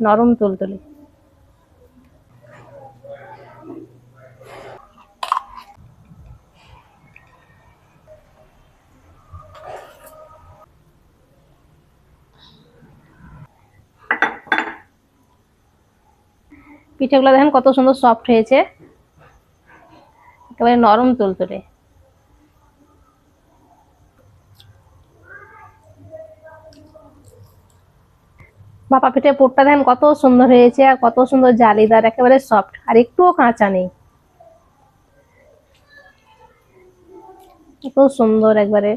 নরম তুলতুলে। পিঠেগুলো দেখেন কত সুন্দর সফট হয়েছে। একেবারে নরম তুলতুলে। ভাপা পিঠে পুরটা দেখেন কত সুন্দর হয়েছে আর কত সুন্দর জালিদার, একেবারে সফট আর একটুও কাঁচা নেই। কত সুন্দর একবারে।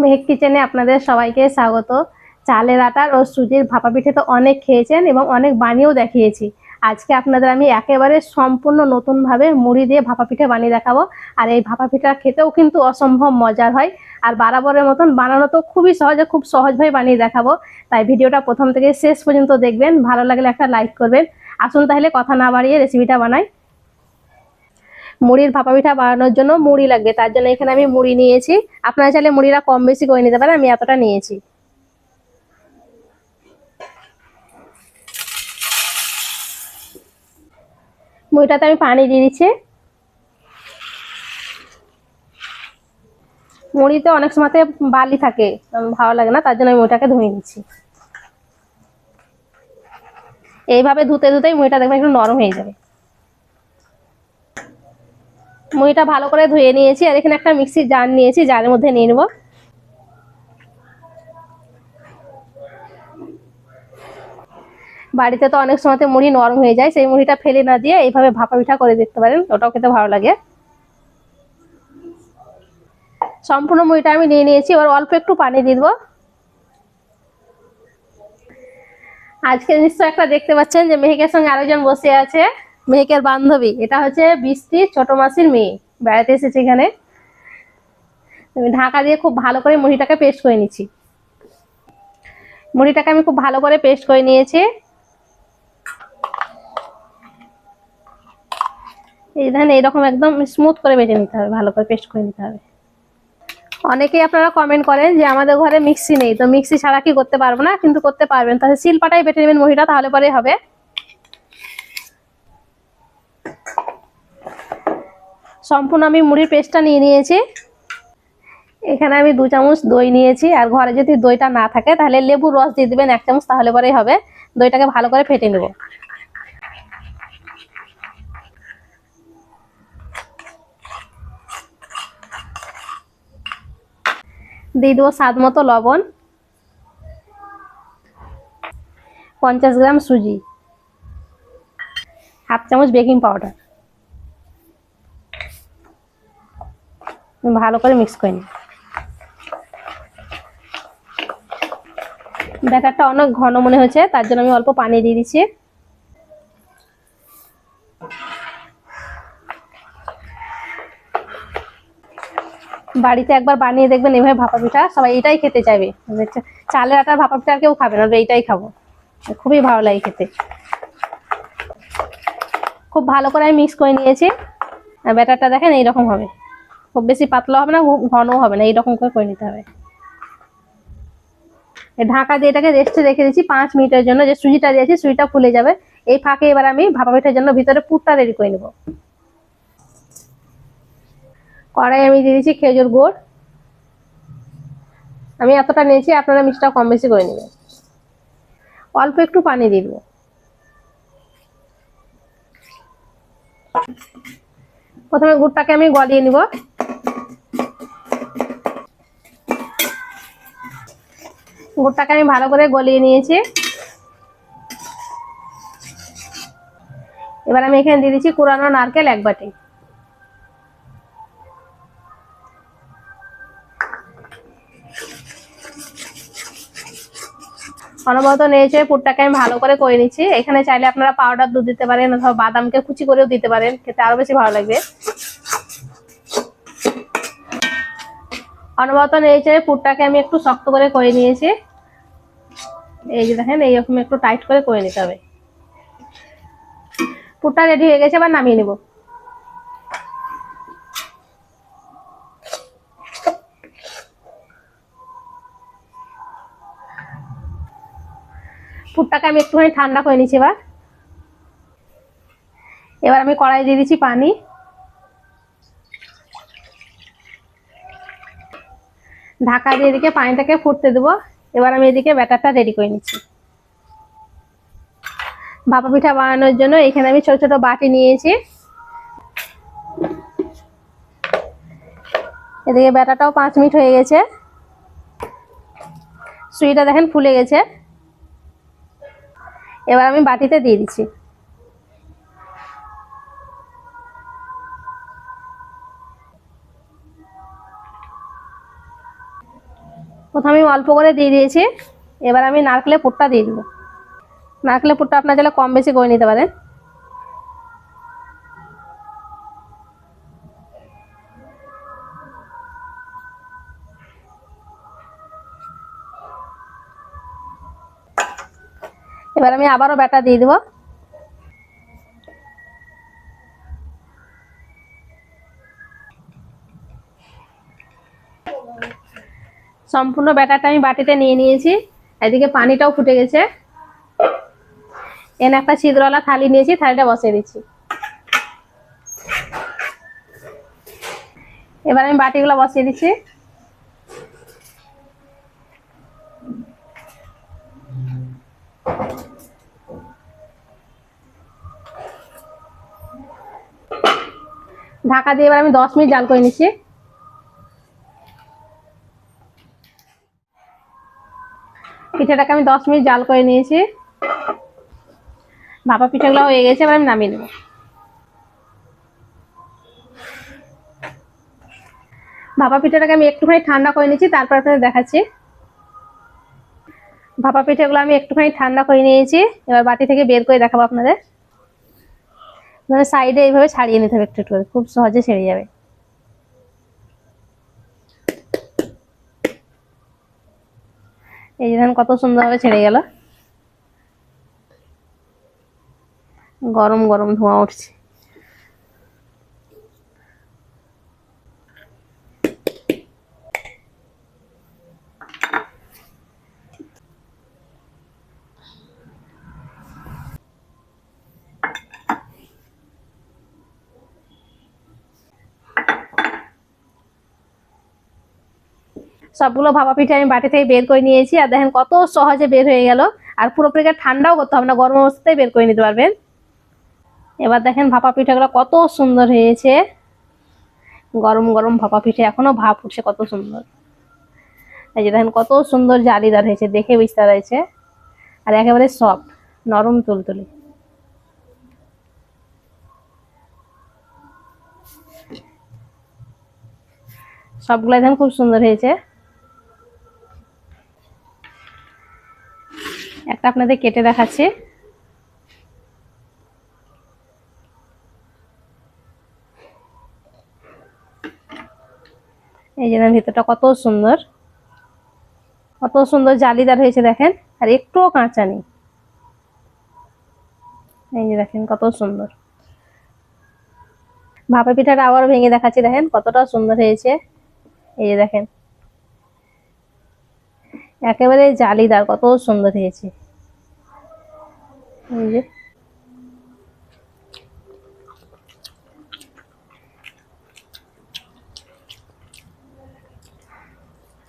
মেহেক কিচেনে আপনাদের সবাইকে স্বাগত। চালের আটার ও সুজির ভাপা পিঠে তো অনেক খেয়েছেন এবং অনেক বানিয়েও দেখিয়েছি। আজকে আপনাদের আমি একেবারে সম্পূর্ণ নতুনভাবে মুড়ি দিয়ে ভাপা পিঠে বানিয়ে দেখাবো। আর এই ভাপা পিঠা খেতেও কিন্তু অসম্ভব মজার হয়। আর বারাবরের মতন বানানো তো খুবই সহজে খুব সহজভাবে বানিয়ে দেখাবো। তাই ভিডিওটা প্রথম থেকে শেষ পর্যন্ত দেখবেন। ভালো লাগলে একটা লাইক করবেন। আসুন তাহলে কথা না বাড়িয়ে রেসিপিটা বানাই। মুড়ির ভাপা পিঠা বানানোর জন্য মুড়ি লাগবে। তার জন্য এখানে আমি মুড়ি নিয়েছি। আপনারা চাইলে মুড়িটা কম বেশি করে নিতে পারেন। আমি এতটা নিয়েছি। মুড়িটাতে আমি পানি দিয়ে দিচ্ছি। মুড়িতে অনেক সময়তে বালি থাকে ভালো লাগে না, তার জন্য আমি মুড়িটাকে ধুয়ে নিচ্ছি। এইভাবে ধুতে ধুতেই মুড়িটা দেখবেন একটু নরম হয়ে যাবে। মুড়িটা ভালো করে ধুয়ে নিয়েছি, আর এখানে একটা মিক্সির জার নিয়েছি, জারের মধ্যে নিয়ে নেব। বাড়িতে তো অনেক সময়তে মুড়ি নরম হয়ে যায়, সেই মুড়িটা ফেলে না দিয়ে এইভাবে ভাপা পিঠা করে দেখতে পারেন, ওটাও খেতে ভালো লাগে। সম্পূর্ণ মুড়িটা আমি নিয়ে নিয়েছি, এবার অল্প একটু পানি দিয়ে দেবো। আজকে নিশ্চয় একটা দেখতে পাচ্ছেন যে মেহেকের সঙ্গে আরেকজন বসে আছে, মেহেকের বান্ধবী, এটা হচ্ছে বৃষ্টি ছোট মাসির মেয়ে, বেড়াতে এসেছে এখানে। আমি ঢাকা দিয়ে খুব ভালো করে মুড়িটাকে পেস্ট করে নিচ্ছি। মুড়িটাকে আমি খুব ভালো করে পেস্ট করে নিয়েছি। এই ধান এইরকম একদম স্মুথ করে বেটে নিতে হবে, ভালো করে পেস্ট করে নিতে হবে। অনেকেই আপনারা কমেন্ট করেন যে আমাদের ঘরে মিক্সি নেই, তো মিক্সি ছাড়া কি করতে পারব না? কিন্তু করতে পারবেন। তাহলে শিলপাটাই বেটে নেবেন মুড়িটা তাহলে পরে হবে। সম্পূর্ণ আমি মুড়ির পেস্টটা নিয়ে নিয়েছি। এখানে আমি দু চামচ দই নিয়েছি, আর ঘরে যদি দইটা না থাকে, তাহলে লেবুর রস দিয়ে দিবেন এক চামচ, তাহলে পরেই হবে। দইটাকে ভালো করে ফেটে নেব। দিয়ে দেবো স্বাদ মতো লবণ। পঞ্চাশ গ্রাম সুজি। হাফ চামচ বেকিং পাউডার। ভালো করে মিক্স করে নিই। ব্যাটারটা অনেক ঘন মনে হয়েছে, তার জন্য আমি অল্প পানি দিয়ে দিচ্ছি। বাড়িতে একবার বানিয়ে দেখবেন, এভাবে ভাপা পিঠা সবাই এটাই খেতে চাইবে। চালের আটার ভাপা পিঠা আর কেউ খাবে না, এইটাই খাব। খুবই ভালো লাগে খেতে। খুব ভালো করে আমি মিক্স করে নিয়েছি। ব্যাটারটা দেখেন, এইরকম হবে। খুব বেশি পাতলা হবে না ঘনও হবে না, এইরকম করে করে নিতে হবে। ঢাকা দিয়ে এটাকে রেস্টে রেখে দিচ্ছি পাঁচ মিনিটের জন্য। যে সুজিটা দিয়েছি, সুজিটা ফুলে যাবে। এই ফাঁকে এবার আমি ভাপা পিঠার জন্য ভিতরে পুরটা রেডি করে নেব। কড়াই আমি দিয়ে দিচ্ছি খেজুর গুড়। আমি এতটা নিয়েছি, আপনারা মিষ্টিটা কম বেশি করে নেবেন। অল্প একটু পানি দিয়ে দেবো। প্রথমে গুড়টাকে আমি গলিয়ে নিব। গুড়টাকে আমি ভালো করে গলিয়ে নিয়েছি। এবার আমি এখানে দিয়ে দিচ্ছি কুড়ানো নারকেল এক বাটি। অনবরত নিয়েছে পুরটাকে আমি ভালো করে করে নিচ্ছি। এখানে চাইলে আপনারা পাউডার দুধ দিতে পারেন অথবা বাদামকে কুচি করেও দিতে পারেন, খেতে আরও বেশি ভালো লাগবে। অনবরত নিয়েছে পুরটাকে আমি একটু শক্ত করে করে নিয়েছি। এই যে দেখেন, এইরকম একটু টাইট করে করে নিতে হবে। পুরটা রেডি হয়ে গেছে, এবার নামিয়ে নেব। পুরটাকে আমি একটুখানি ঠান্ডা করে নিচ্ছি এবার। এবার আমি কড়াই দিয়ে দিচ্ছি পানি। ঢাকা দিয়ে এদিকে পানিটাকে ফুটতে দেবো। এবার আমি এদিকে ব্যাটারটা রেডি করে নিচ্ছি। ভাপা পিঠা বানানোর জন্য এখানে আমি ছোট ছোট বাটি নিয়েছি। এদিকে ব্যাটাটাও পাঁচ মিনিট হয়ে গেছে। সুইটা দেখেন ফুলে গেছে। এবার আমি বাটিতে দিয়ে দিচ্ছি। প্রথমে অল্প করে দিয়ে দিয়েছি। এবার আমি নারকেলের পুরটা দিয়ে দেবো। নারকেলের পুরটা আপনার চাইলে কম বেশি করে নিতে পারেন। এবার আমি আবারও ব্যাটা দিয়ে দেবো। সম্পূর্ণ ব্যাটারটা আমি বাটিতে নিয়ে নিয়েছি। এদিকে পানিটাও ফুটে গেছে। এনে একটা ছিদ্রওয়ালা থালি নিয়েছি, থালিটা বসিয়ে দিচ্ছি। এবার আমি বাটিগুলো বসিয়ে দিচ্ছি। ঢাকা দিয়ে এবার আমি দশ মিনিট জাল করে নিচ্ছি। পিঠাটাকে আমি দশ মিনিট জাল করে নিয়েছি। ভাপা পিঠাগুলো হয়ে গেছে, এবার আমি নামিয়ে নেব। ভাপা পিঠাটাকে আমি একটুখানি ঠান্ডা করে নিয়েছি তারপর আপনাদের দেখাচ্ছি। ভাপা পিঠাগুলো আমি একটুখানি ঠান্ডা করে নিয়েছি, এবার বাটি থেকে বের করে দেখাবো আপনাদের। মানে সাইডে এইভাবে ছাড়িয়ে নিতে হবে একটু একটু খুব সহজে ছেড়ে যাবে। এই যে কত সুন্দরভাবে ছেড়ে গেল। গরম গরম ধোঁয়া উঠছে। সবগুলো ভাপা পিঠে আমি বাটি থেকে বের করে নিয়েছি। আর দেখেন কত সহজে বের হয়ে গেল। আর পুরোপুরি ঠান্ডাও করতে হবে না, গরম অবস্থায় বের করে নিতে পারবেন। এবার দেখেন ভাপা পিঠাগুলো কত সুন্দর হয়েছে। গরম গরম ভাপা পিঠে, এখনও ভাপ উঠছে কত সুন্দর। এই যে দেখেন কত সুন্দর জালিদার হয়েছে, দেখে বিস্তার হয়েছে আর একেবারে সফট নরম তুলতুলি। সবগুলো দেখেন খুব সুন্দর হয়েছে। একটা আপনাদের কেটে দেখাচ্ছি। এই যে ভিতরটা কত সুন্দর। কত সুন্দর জালিদার হয়েছে দেখেন, আর একটুও কাঁচা নেই। এই যে দেখেন, কত সুন্দর। ভাপা পিঠাটা আবার ভেঙে দেখাচ্ছি, দেখেন কতটা সুন্দর হয়েছে। এই যে দেখেন একেবারে জালিদার, কত সুন্দর হয়েছে।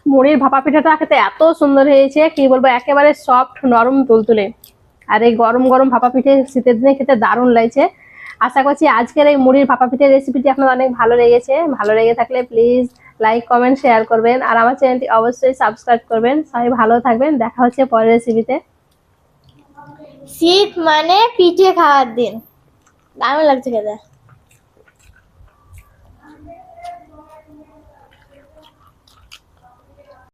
মুড়ির ভাপা পিঠাটা খেতে এত সুন্দর হয়েছে, কি বলব, একেবারে সফট নরম, তুলতুলে। আর এই গরম গরম ভাপা পিঠে শীতের দিনে খেতে দারুণ লাগছে। আশা করছি আজকের এই মুড়ির ভাপা পিঠের রেসিপিটি আপনার অনেক ভালো লেগেছে। ভালো লেগে থাকলে প্লিজ লাইক কমেন্ট শেয়ার করবেন। আর আমার চ্যানেলটি অবশ্যই সাবস্ক্রাইব করবেন। সবাই ভালো থাকবেন। দেখা হচ্ছে পরের রেসিপিতে শীত মানে পিঠে খাওয়ার দিন। দারুণ লাগছে খেতে।